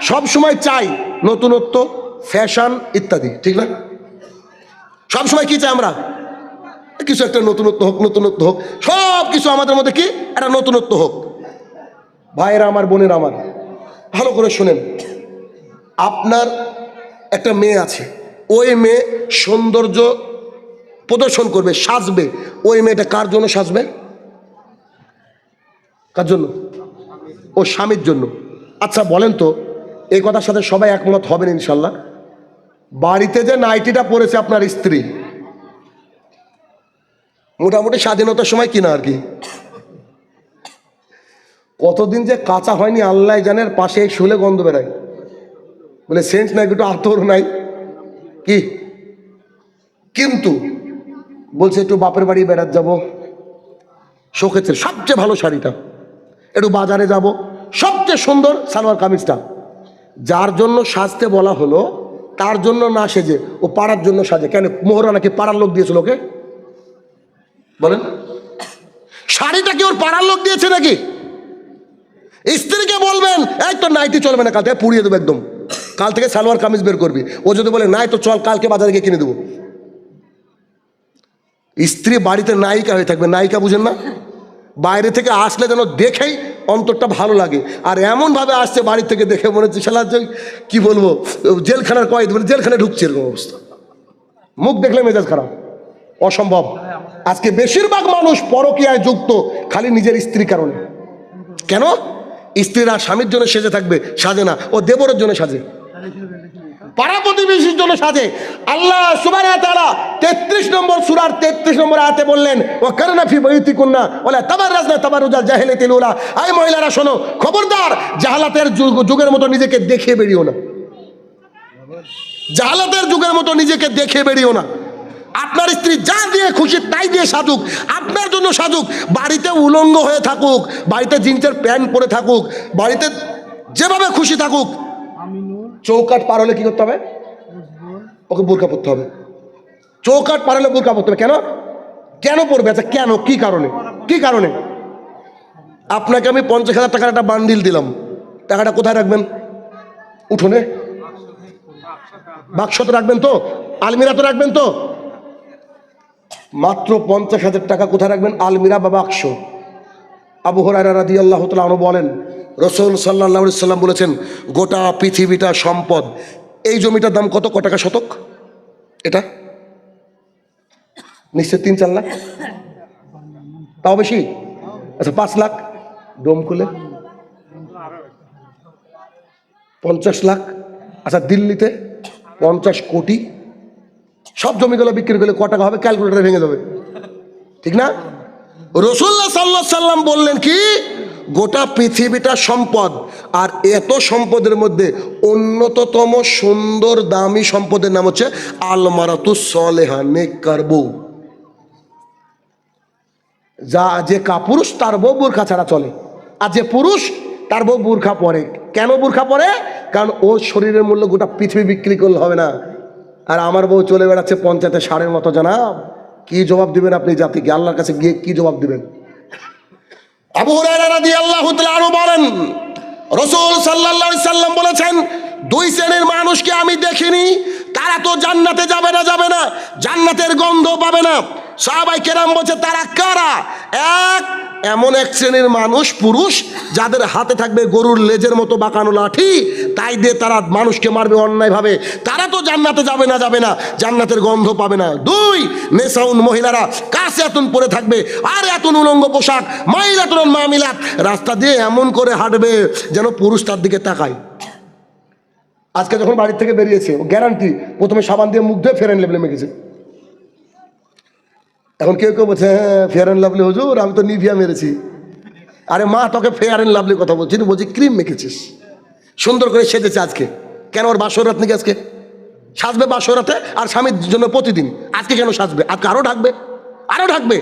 সব সময় চাই নতুনত্ব ফ্যাশন ইত্যাদি, ঠিক না? সব সময় কি চাই আমরা? কিছু একটা নতুনত্ব হোক নতুনত্ব হোক। সব কিছু আমাদের মধ্যে কি? একটা নতুনত্ব হোক। ভাইয়েরা আমার, বোনের আমার, ভালো করে শোনেন। আপনার একটা মেয়ে আছে, ওই মেয়ে সৌন্দর্য প্রদর্শন করবে, সাজবে। ওই মেয়েটা কার জন্য সাজবে? কার জন্য? ও স্বামীর জন্য। আচ্ছা বলেন তো এই কথার সাথে সবাই একমত হবেন ইনশাল্লাহ। বাড়িতে যে নাইটিটা পরেছে আপনার স্ত্রী, মোটামুটি স্বাধীনতার সময় কিনা আর কি। কতদিন যে কাঁচা হয়নি, আল্লাহ জানের পাশে শুলে গন্ধ বেড়ায় বলে সেন্স নাই, একটু আতর নাই। কি? কিন্তু বলছে, একটু বাপের বাড়ি বেড়াত যাব। শোকেছে সবচেয়ে ভালো শাড়িটা। একটু বাজারে যাব। সবচেয়ে সুন্দর সালোয়ার কামিজটা। যার জন্য সাজতে বলা হলো, তার জন্য না সেজে, ও পাড়ার জন্য সাজে। কেন? মোহরা নাকি পাড়ার লোক দিয়েছিল ওকে? বলেন। শাড়িটা কি ওর পাড়ার লোক দিয়েছে নাকি? স্ত্রীকে বলবেন, এই তো নাইটি চলবে না, কাল থেকে পুড়িয়ে দেবো একদম। কাল থেকে সালোয়ার কামিজ বের করবি। ও যদি বলে, নাই তো, চল, কালকে বাজারে গিয়ে কিনে দেবো। স্ত্রী বাড়িতে নায়িকা হয়ে থাকবে। নায়িকা বুঝেন না? বাইরে থেকে আসলে যেন দেখেই অন্তরটা ভালো লাগে। আর এমনভাবে আসছে বাড়ি থেকে দেখে মনে হচ্ছে, শালা কী বলব, জেলখানার কয়েদ মানে জেলখানে ঢুকছে এরকম অবস্থা। মুখ দেখলে মেজাজ খারাপ। অসম্ভব। আজকে বেশিরভাগ মানুষ পরকীয়ায় যুক্ত, খালি নিজের স্ত্রীর কারণে। কেন? স্ত্রীরা স্বামীর জন্য সেজে থাকবে, সাজে না। ও দেবরের জন্য সাজে। পাড়া প্রতিবেশীর জন্য সাজে। আল্লাহ সুবাহ তেত্রিশ নম্বর সুরার তেত্রিশ নম্বর আয়াতে বললেন ও করোনা ফি বইতি কন্যা বলে তাবার রাজনা তাবার উজাল জাহেলে তেলুলা আই মহিলারা, শোনো, খবরদার, জাহালাতের যুগ- যুগের মতো নিজেকে দেখে বেরিও না। জাহালাতের যুগের মতো নিজেকে দেখে বেরিও না। আপনার স্ত্রী যা দিয়ে খুশি তাই দিয়ে সাজুক, আপনার জন্য সাজুক। বাড়িতে উলঙ্গ হয়ে থাকুক, বাড়িতে জিন্সের প্যান্ট পরে থাকুক, বাড়িতে যেভাবে খুশি থাকুক চৌকাট পার হলে কি করতে হবে? ওকে বোরকা পরতে হবে। চৌকাট পার হলে বোরকা পরতে হবে। কেন? কেন পড়বে আচ্ছা কেন? কি কারণে? কি কারণে? আপনাকে আমি পঞ্চাশ হাজার টাকার একটা বান্ডিল দিলাম। টাকাটা কোথায় রাখবেন? উঠোনে? বাক্সতে রাখবেন তো? আলমিরাতে রাখবেন তো? মাত্র পঞ্চাশ হাজার টাকা কোথায় রাখবেন? আলমিরা বা বাক্স? আবু হরারা রাদি আল্লাহ তালু বলেন রসুল সাল্লাহ সাল্লাম বলেছেন, গোটা পৃথিবীটা সম্পদ। এই জমিটার দাম কত? ক টাকা শতক? এটা? নিশ্চয় তিন চার লাখ? তাও বেশি? আচ্ছা পাঁচ লাখ? ডোম খুলে? পঞ্চাশ লাখ? আচ্ছা দিল্লিতে পঞ্চাশ কোটি? সব জমিগুলো বিক্রি করলে ক টাকা হবে? ক্যালকুলেটারে ভেঙে যাবে। ঠিক না? রসুল্লাহ সাল্লাহ সাল্লাম বললেন কি? গোটা পৃথিবীটা সম্পদ, আর এত সম্পদের মধ্যে অন্যতম সুন্দর দামি সম্পদের নাম হচ্ছে আলমারাতু সলেহা নেককার বউ। যা যে কাপুরুষ, তার বউ বোরখা ছাড়া চলে। আর যে পুরুষ, তার বউ বোরখা পরে। কেন বোরখা পরে? কারণ ওর শরীরের মূল্য গোটা পৃথিবী বিক্রি করলে হবে না। আর আমার বউ চলে বেড়াচ্ছে পঞ্চায়েতে সারের মতো, জানাব। কি জবাব দিবেন আপনি জাতিকে? আল্লাহর কাছে গিয়ে কি জবাব দিবেন? আবু রাদি তাআলা আরও বলেন, রসুল সাল্লাল্লাহু সাল্লাম বলেছেন, দুই শ্রেণির মানুষকে আমি দেখিনি, তারা তো জান্নাতে যাবে না যাবে না, জান্নাতের গন্ধ পাবে না। সাহাবাই কেরাম বলছে, তারা কারা? এক, এমন এক শ্রেণির মানুষ, পুরুষ, যাদের হাতে থাকবে গরুর লেজের মতো বাঁকানো লাঠি, তাই দিয়ে তারা মানুষকে মারবে অন্যায়ভাবে। তারা তো জান্নাতে যাবে না যাবে না, জান্নাতের গন্ধ পাবে না। দুই নেশাউন মহিলারা কাছে এতন পরে থাকবে আর এতন উলঙ্গ পোশাক, মাইলাতুন মামিলাত। রাস্তা দিয়ে এমন করে হাঁটবে যেন পুরুষ তার দিকে তাকায়। আজকে যখন বাড়ির থেকে বেরিয়েছে গ্যারান্টি প্রথমে সাবান দিয়ে মুখ ধুয়ে ফেরেন লেবলে মেখেছে। এখন কেউ কেউ বলছে হ্যাঁ ফেয়ার অ্যান্ড লাভলি হুজুর, আমি তো নিভিয়া মেরেছি। আরে মা, তোকে ফেয়ার অ্যান্ড লাভলি কথা বলছি বলছি ক্রিম মেখেছিস। সুন্দর করে সেজেছে আজকে। কেন ওর বাসরাত নাকি আজকে? সাজবে বাসরাতে আর স্বামীর জন্য প্রতিদিন। আজকে কেন সাজবে? আজকে আরও ঢাকবে? আরও ঢাকবে?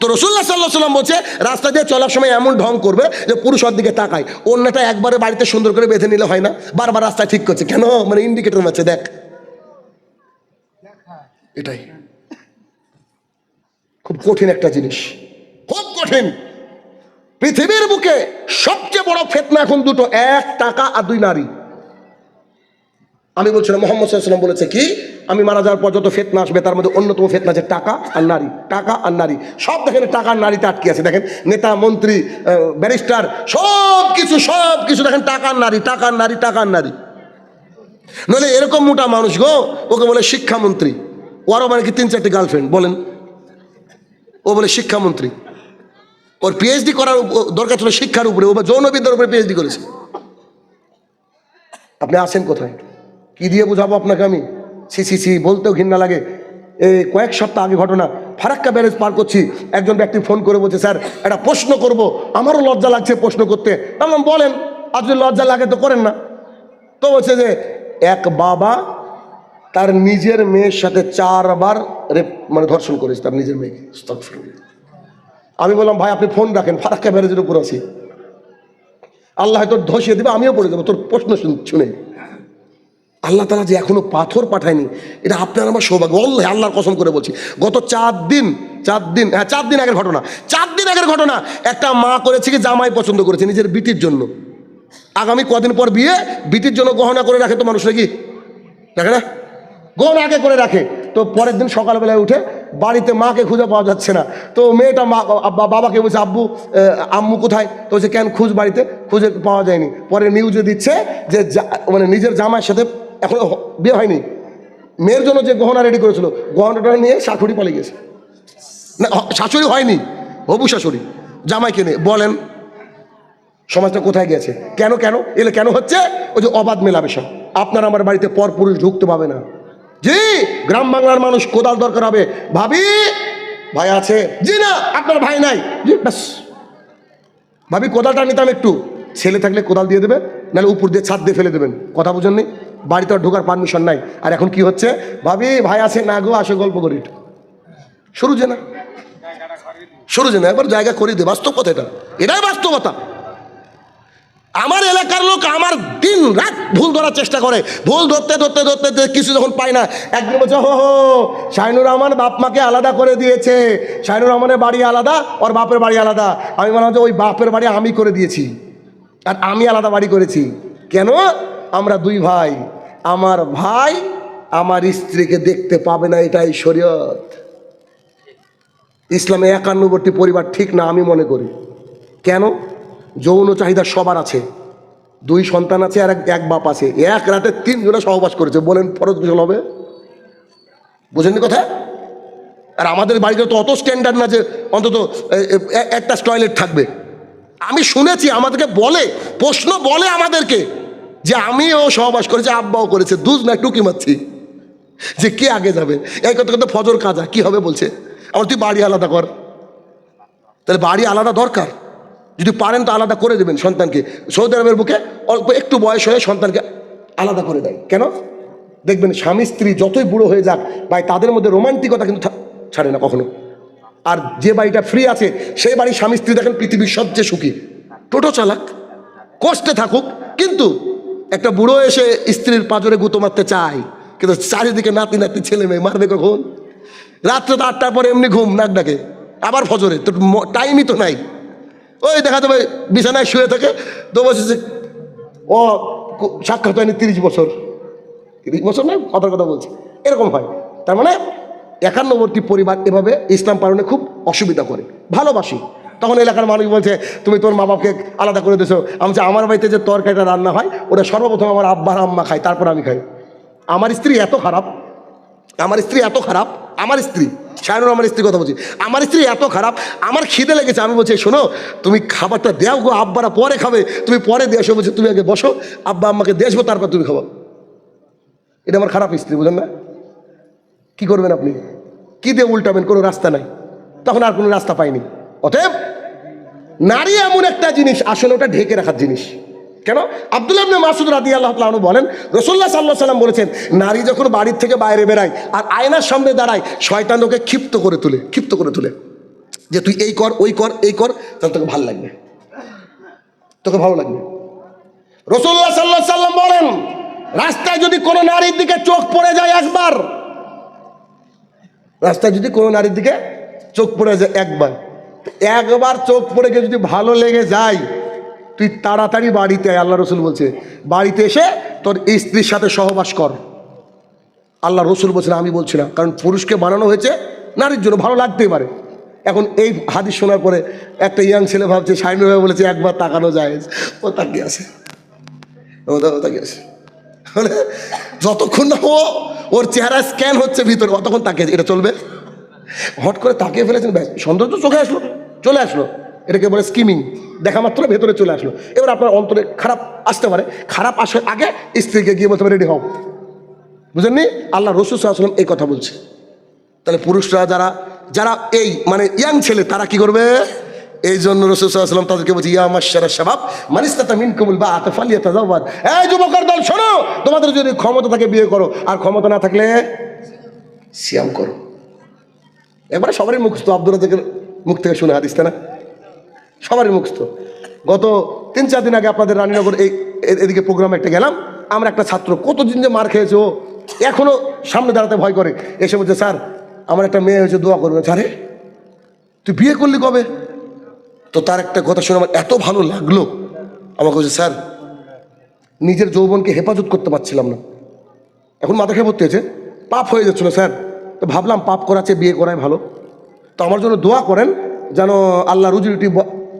তো রসুল্লাহ সাল্লাহ সাল্লাম বলছে, রাস্তা দিয়ে চলার সময় এমন ঢং করবে যে পুরুষ ওর দিকে তাকায়। অন্যটা একবারে বাড়িতে সুন্দর করে বেঁধে নিলে হয় না। বারবার রাস্তায় ঠিক করছে। কেন? মানে ইন্ডিকেটর মারছে, দেখ। এটাই। খুব কঠিন একটা জিনিস। খুব কঠিন। পৃথিবীর বুকে সবচেয়ে বড় ফেতনা এখন দুটো, এক টাকা আর দুই নারী। আমি বলছিলাম, মোহাম্মদ সাল্লাম বলেছে কি, আমি মারা যাওয়ার পর যত ফেতনা আসবে, তার মধ্যে অন্যতম ফেতনা আছে টাকা আর নারী, টাকা আর নারী। সব দেখেন টাকা আর নারীতে আটকে আছে। দেখেন নেতা, মন্ত্রী ব্যারিস্টার সব কিছু সব কিছু দেখেন টাকা আর নারী, টাকা আর নারী, টাকা আর নারী। নইলে এরকম মোটা মানুষ গো, ওকে বলে শিক্ষামন্ত্রী। ওরও মানে কি তিন চারটি গার্লফ্রেন্ড বলেন। ও বলে শিক্ষামন্ত্রী। ওর পিএইচডি করার দরকার ছিল শিক্ষার উপরে ও বা যৌনবিদ্যার উপরে পিএইচডি করেছে। আপনি আসেন কোথায়? কি দিয়ে বোঝাবো আপনাকে আমি? সি সি সি বলতেও ঘৃণা লাগে। এই কয়েক সপ্তাহ আগে ঘটনা ফারাক্কা ব্যারেজ পার করছি। একজন ব্যক্তি ফোন করে বলছে স্যার একটা প্রশ্ন করব। আমারও লজ্জা লাগছে প্রশ্ন করতে। বললাম, বলেন আর যদি লজ্জা লাগে তো করেন না। তো বলছে যে এক বাবা তার নিজের মেয়ের সাথে চারবার রেপ মানে ধর্ষণ করেছে তার নিজের মেয়েকে। আমি বললাম, ভাই, আপনি ফোন রাখেন, ফারাক্কা ব্যারেজের উপর আছি। আল্লাহ হয়তো ধসিয়ে দেবে, আমিও পড়ে যাব, তোর প্রশ্ন শুন- আল্লাহ তালা যে এখনও পাথর পাঠায়নি, এটা আপনার আমার সৌভাগ্য। আল্লাহ আল্লাহর কসম করে বলছি, গত চার দিন চার দিন হ্যাঁ চার দিন আগের ঘটনা, চার দিন আগের ঘটনা, একটা মা করেছে কি, জামাই পছন্দ করেছে, নিজের বিটির জন্য। আগামী কদিন পর বিয়ে, বিটির জন্য গহনা করে রাখে তো মানুষ নাকি? রাখে না? গহনা আগে করে রাখে। তো পরের দিন সকালবেলায় উঠে বাড়িতে মাকে খুঁজে পাওয়া যাচ্ছে না। তো মেয়েটা মা বাবাকে বলছে, আব্বু আম্মু কোথায়? তো বলছে, কেন খুঁজ বাড়িতে? খুঁজে পাওয়া যায়নি। পরে নিউজে দিচ্ছে যে মানে নিজের জামাইয়ের সাথে এখনও বিয়ে হয়নি। মেয়ের জন্য যে গহনা রেডি করেছিল, গহনাটা নিয়ে শাশুড়ি পালিয়ে গেছে। না শাশুড়ি হয়নি, হবু শাশুড়ি, জামাইকে নিয়ে। বলেন, সমাজটা কোথায় গেছে? কেন কেন? এলে কেন হচ্ছে? ওই যে অবাধ মেলামেশা। আপনার আমার বাড়িতে পর পুরুষ ঢুকতে পাবে না। জি, গ্রাম বাংলার মানুষ কোদাল দরকার হবে। ভাবি, ভাই আছে? জি না, আপনার ভাই নাই। ভাবি, কোদালটা নিতাম একটু। ছেলে থাকলে কোদাল দিয়ে দেবে, নাহলে উপর দিয়ে ছাদ দিয়ে ফেলে দেবেন। কথা বুঝেননি? বাড়িতে আর ঢোকার পারমিশন নাই। আর এখন কি হচ্ছে? ভাবি, ভাই আছে, না গো, আসে, গল্প করি। শুরু যে না। শুরু যে না, একবার জায়গা করে দে বাস্তব কথা এটা। এটাই বাস্তবতা। আমার এলাকার লোক আমার দিন রাত ভুল ধরার চেষ্টা করে। ভুল ধরতে ধরতে ধরতে কিছু যখন পায় না, একদিন বলছে, হো হো, শাইনুর রহমান বাপ মাকে আলাদা করে দিয়েছে। শাইনুর রহমানের বাড়ি আলাদা, ওর বাপের বাড়ি আলাদা। আমি মনে যে, ওই বাপের বাড়ি আমি করে দিয়েছি। আর আমি আলাদা বাড়ি করেছি। কেন? আমরা দুই ভাই। আমার ভাই আমার স্ত্রীকে দেখতে পাবে না এটাই শরীয়ত। ইসলামে একান্নবর্তী পরিবার ঠিক না আমি মনে করি। কেন? যৌন চাহিদা সবার আছে। দুই সন্তান আছে, আর এক- বাপ আছে। এক রাতে তিনজনে সহবাস করেছে। বলেন, ফরজ গোসল হবে? বুঝেননি কথা? আর আমাদের বাড়িতে তো অত স্ট্যান্ডার্ড না যে অন্তত একটা টয়লেট থাকবে। আমি শুনেছি, আমাদেরকে বলে, প্রশ্ন বলে আমাদেরকে যে আমিও সহবাস করেছি, আব্বাও করেছে। দুধ না টুকি মারছি? যে কে আগে যাবে? এই কথা কথা ফজর কাজা। কি হবে বলছে? আমার তুই বাড়ি আলাদা কর। তাহলে বাড়ি আলাদা দরকার। যদি পারেন তো আলাদা করে দেবেন সন্তানকে। সৌদি আরবের বুকে অল্প একটু বয়স হয়ে সন্তানকে আলাদা করে দেয়। কেন? দেখবেন স্বামী স্ত্রী যতই বুড়ো হয়ে যাক, ভাই তাদের মধ্যে রোমান্টিকতা কিন্তু ছাড়ে না কখনো। আর যে বাড়িটা ফ্রি আছে, সেই বাড়ির স্বামী স্ত্রী দেখেন পৃথিবীর সবচেয়ে সুখী। টোটো চালাক, কষ্টে থাকুক, কিন্তু একটা বুড়ো এসে স্ত্রীর পাজরে গুঁতো মারতে চায়। কিন্তু চারিদিকে নাতি নাতি, ছেলে মেয়ে মারবে কখন? রাত্রে তো আটটার পরে এমনি ঘুম, নাক ডাকে। আবার ফজরে, তো টাইমই তো নাই। ওই দেখা যাবে বিছানায় শুয়ে থাকে তো বলছে যে, ও সাক্ষাৎ হয়নি তিরিশ বছর। তিরিশ বছর না কথার কথা বলছে। এরকম হয়। তার মানে একান্নবর্তী পরিবার এভাবে ইসলাম পালনে খুব অসুবিধা করে। ভালোবাসি। তখন এলাকার মানুষ বলছে তুমি তোর মা বাপকে আলাদা করে দিয়েছ আমি আমার বাড়িতে যে তরকারিটা রান্না হয় ওটা সর্বপ্রথম আমার আব্বার আম্মা খায় তারপর আমি খাই। আমার স্ত্রী এত খারাপ আমার স্ত্রী এত খারাপ আমার স্ত্রী শায়নুর আমার স্ত্রীর কথা বলছি। আমার স্ত্রী এত খারাপ, আমার খিদে লেগেছে। আমি বলছি শোনো, তুমি খাবারটা দেও গো, আব্বারা পরে খাবে। তুমি পরে দিয়ে আসো বলছে, তুমি আগে বসো, আব্বা আম্মাকে দেশবো তারপর তুমি খাব। এটা আমার খারাপ স্ত্রী বুঝলেন না? কি করবেন আপনি? কি দিয়ে উল্টাবেন? কোনো রাস্তা নাই। তখন আর কোনো রাস্তা পাইনি। অতএব, নারী এমন একটা জিনিস, আসলে ওটা ঢেকে রাখার জিনিস। কেন? আব্দুল্লাহ ইবনে মাসুদ রাদি আল্লাহ তাআলা বলেন রসুল্লাহ সাল্লাহ সাল্লাম বলেছেন, নারী যখন বাড়ির থেকে বাইরে বেরায় আর আয়নার সামনে দাঁড়ায়, শয়তান ওকে ক্ষিপ্ত করে তুলে, ক্ষিপ্ত করে তুলে। যে তুই এই কর, ওই কর, এই কর, তাহলে তোকে ভালো লাগবে। তোকে ভালো লাগবে। রসুল্লাহ সাল্লাহ সাল্লাম বলেন, রাস্তায় যদি কোনো নারীর দিকে চোখ পড়ে যায় একবার, রাস্তায় যদি কোনো নারীর দিকে চোখ পড়ে যায় একবার একবার চোখ পড়ে গিয়ে যদি ভালো লেগে যায় তুই তাড়াতাড়ি বাড়িতে আল্লাহ রসুল বলছে, বাড়িতে এসে তোর স্ত্রীর সাথে সহবাস কর। আল্লাহ রসুল বলছেন, আমি বলছি না কারণ পুরুষকে বানানো হয়েছে, নারীর জন্য ভালো লাগতেই পারে। এখন এই হাদিস শোনার পরে একটা ইয়াং ছেলে ভাবছে সাইন ভাই বলেছে, একবার তাকানো যায়। ও তাকিয়ে আছে। ও তা- তাকিয়ে আছে। যতক্ষণ না ও, ওর চেহারা স্ক্যান হচ্ছে ভিতরে, অতক্ষণ তাকিয়ে এটা চলবে? হট করে তাকিয়ে ফেলেছেন, ব্যাস, সৌন্দর্য চোখে আসলো, চলে আসলো। এটাকে বলে স্কিমিং দেখা মাত্র ভেতরে চলে আসলো। এবার আপনার অন্তরে খারাপ আসতে পারে। খারাপ আসার আগে স্ত্রীকে গিয়ে বলতে রেডি হও। বুঝলেননি আল্লাহ রসুল সাল্লাম এই কথা বলছে। তাহলে পুরুষরা যারা যারা এই মানে ইয়াং ছেলে, তারা কি করবে? এই জন্য রসুল সাল্লাম তাদেরকে বলছে, ইয়া মাসারা সাবাব মানিস্তাতা মিন বা দল, শোনো! তোমাদের যদি ক্ষমতা থাকে বিয়ে করো, আর ক্ষমতা না থাকলে সিয়াম করো। এবারে সবারই মুখস্থ আব্দুল মুখ থেকে শুনে হাদিসটা না? সবারই মুখস্থ। গত তিন চার দিন আগে আপনাদের রানীনগর এই এদিকে প্রোগ্রামে একটা গেলাম, আমরা একটা ছাত্র কতদিন যে মার খেয়েছে ও এখনও সামনে দাঁড়াতে ভয় করে। এসে বলছে, স্যার, আমার একটা মেয়ে হয়েছে, দোয়া করবে স্যারে তুই বিয়ে করলি কবে? তো তার একটা কথা শুনে আমার এত ভালো লাগল। আমাকে বলছে, স্যার, নিজের যৌবনকে হেফাজত করতে পারছিলাম না। এখন মাথা খেয়ে ভর্তি হয়েছে। পাপ হয়ে যাচ্ছিল, স্যার। তো ভাবলাম পাপ করাচ্ছে বিয়ে করাই ভালো। তো আমার জন্য দোয়া করেন, যেন আল্লাহ রুজি রুটি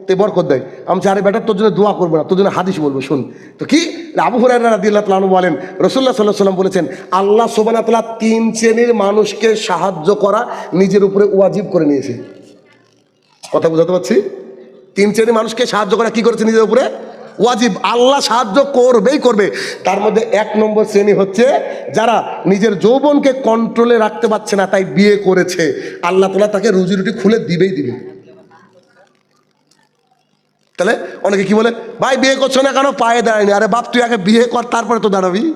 তে বরকত দেয়। আমি চারে বেটার তোর জন্য দোয়া করব না, তোর জন্য হাদিস বলব, শুন। তো কি? আবু হুরায়রা রাদিয়াল্লাহু তাআলা বলেন রসুল্লাহ সাল্লাহ সাল্লাম বলেছেন, আল্লাহ সোবানা তালা তিন শ্রেণির মানুষকে সাহায্য করা নিজের উপরে ওয়াজিব করে নিয়েছে। কথা বুঝাতে পারছি? তিন শ্রেণির মানুষকে সাহায্য করা কি করেছে নিজের উপরে? ওয়াজিব। আল্লাহ সাহায্য করবেই করবে। তার মধ্যে এক নম্বর শ্রেণি হচ্ছে যারা নিজের যৌবনকে কন্ট্রোলে রাখতে পারছে না, তাই বিয়ে করেছে। আল্লাহ তালা তাকে রুজি রুটি খুলে দিবেই দিবে তাহলে অনেকে কি বলে, ভাই, বিয়ে করছ না কেন? পায়ে দাঁড়ায়নি আরে বাপ, তুই আগে বিয়ে কর, তারপরে তো দাঁড়াবি।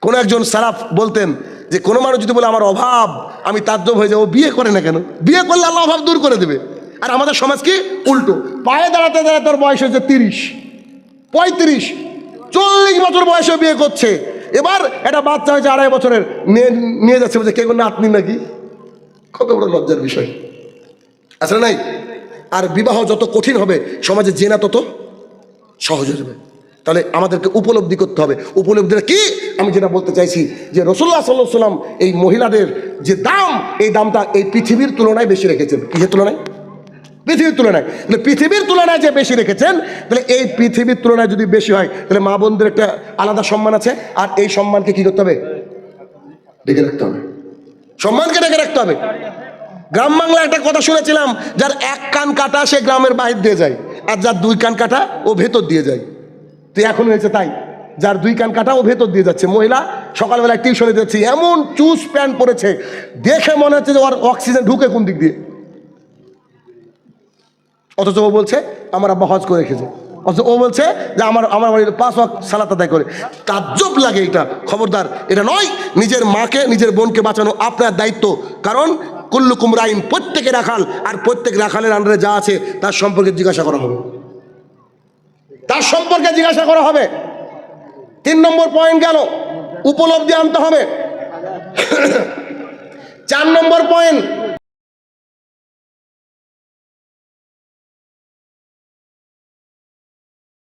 কোনো একজন সারাফ বলতেন যে, কোনো মানুষ যদি বলে, আমার অভাব, আমি তাজ্জব হয়ে যাব, বিয়ে করে না কেন? বিয়ে করলে আল্লাহ অভাব দূর করে দেবে। আর আমাদের সমাজ কি? উল্টো। পায়ে দাঁড়াতে দাঁড়াতে তোর বয়স হয়েছে তিরিশ। পঁয়ত্রিশ। চল্লিশ বছর বয়সে বিয়ে করছে। এবার একটা বাচ্চা হয়েছে আড়াই বছরের, নিয়ে নিয়ে যাচ্ছে। বলছে, কে কোনো নাতনি নাকি? কত বড় লজ্জার বিষয়। আসলে নাই? আর বিবাহ যত কঠিন হবে, সমাজে জেনা তত সহজ হয়ে যাবে। তাহলে আমাদেরকে উপলব্ধি করতে হবে। উপলব্ধিটা কি? আমি যেটা বলতে চাইছি যে রসুল্লাহ সাল্লাহ সাল্লাম এই মহিলাদের যে দাম, এই দামটা এই পৃথিবীর তুলনায় বেশি রেখেছেন। কিসের তুলনায়? পৃথিবীর তুলনায়। তাহলে পৃথিবীর তুলনায় যে বেশি রেখেছেন, তাহলে এই পৃথিবীর তুলনায় যদি বেশি হয়, তাহলে মা বোনদের একটা আলাদা সম্মান আছে। আর এই সম্মানকে কি করতে হবে? ডেকে রাখতে হবে। সম্মানকে ডেকে রাখতে হবে। গ্রাম বাংলায় একটা কথা শুনেছিলাম, যার এক কান কাটা সে গ্রামের বাহির দিয়ে যায়, আর যার দুই কান কাটা ও ভেতর দিয়ে যায়। তো এখন হয়েছে তাই, যার দুই কান কাটা ও ভেতর দিয়ে যাচ্ছে। মহিলা, সকালবেলায় টিউশনে যাচ্ছে, এমন চুজ প্যান্ট পরেছে, দেখে মনে হচ্ছে যে ওর অক্সিজেন ঢুকে কোন দিক দিয়ে। অথচ ও বলছে, আমার আব্বা হজ করে রেখেছে। অথচ ও বলছে যে, আমার আমার বাড়ির পাঁচ ওয়াক্ত সালাত আদায় করে। তাজ্জব লাগে এটা, খবরদার। এটা নয়, নিজের মাকে, নিজের বোনকে বাঁচানো আপনার দায়িত্ব। কারণ কুল্লুকুম কুমরাইন প্রত্যেকে রাখাল, আর প্রত্যেক রাখালের আন্ডারে যা আছে, তার সম্পর্কে জিজ্ঞাসা করা হবে। তার সম্পর্কে জিজ্ঞাসা করা হবে। তিন নম্বর পয়েন্ট গেল, উপলব্ধি আনতে হবে। চার নম্বর পয়েন্ট